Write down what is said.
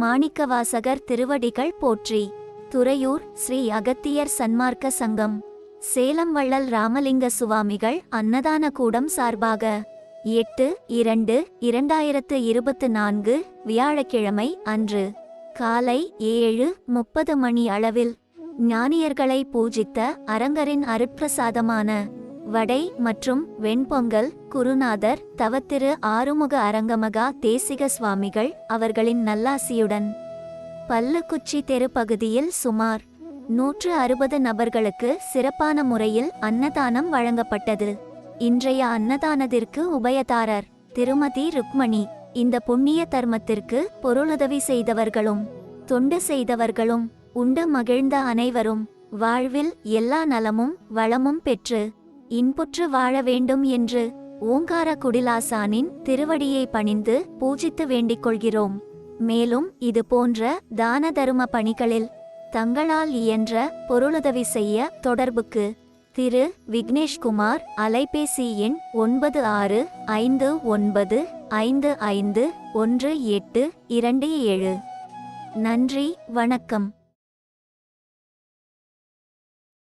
மாணிக்கவாசகர் திருவடிகள் போற்றி. துறையூர் ஸ்ரீ அகத்தியர் சன்மார்க்க சங்கம். சேலம் வள்ளல் ராமலிங்க சுவாமிகள் அன்னதான கூடம் சார்பாக எட்டு இரண்டு இரண்டாயிரத்து இருபத்து நான்கு வியாழக்கிழமை அன்று காலை ஏழு முப்பது மணி அளவில் ஞானியர்களை பூஜித்த அரங்கரின் அருட்பிரசாதமான வடை மற்றும் வெண்பொங்கல் குருநாதர் தவத்திரு ஆறுமுக அரங்கமகா தேசிக சுவாமிகள் அவர்களின் நல்லாசியுடன். பல்லுக்குச்சி தெரு பகுதியில் சுமார் நூற்று அறுபது நபர்களுக்கு சிறப்பான முறையில் அன்னதானம் வழங்கப்பட்டது. இன்றைய அன்னதானத்திற்கு உபயதாரர் திருமதி ருக்மணி. இந்த புண்ணிய தர்மத்திற்கு பொருளுதவி செய்தவர்களும் தொண்டு செய்தவர்களும் உண்டு மகிழ்ந்த அனைவரும் வாழ்வில் எல்லா நலமும் வளமும் பெற்று இன்புற்று வாழ வேண்டும் என்று ஓங்கார குடிலாசானின் திருவடியை பணிந்து பூஜித்து வேண்டிக் கொள்கிறோம். மேலும் இது போன்ற தான தரும பணிகளில் தங்களால் இயன்ற பொருளுதவி செய்ய தொடர்புக்கு திரு. விக்னேஷ்குமார் அலைபேசி எண் ஒன்பது ஆறு ஐந்து ஒன்பது ஐந்து ஐந்து ஒன்று எட்டு இரண்டு ஏழு. நன்றி வணக்கம்.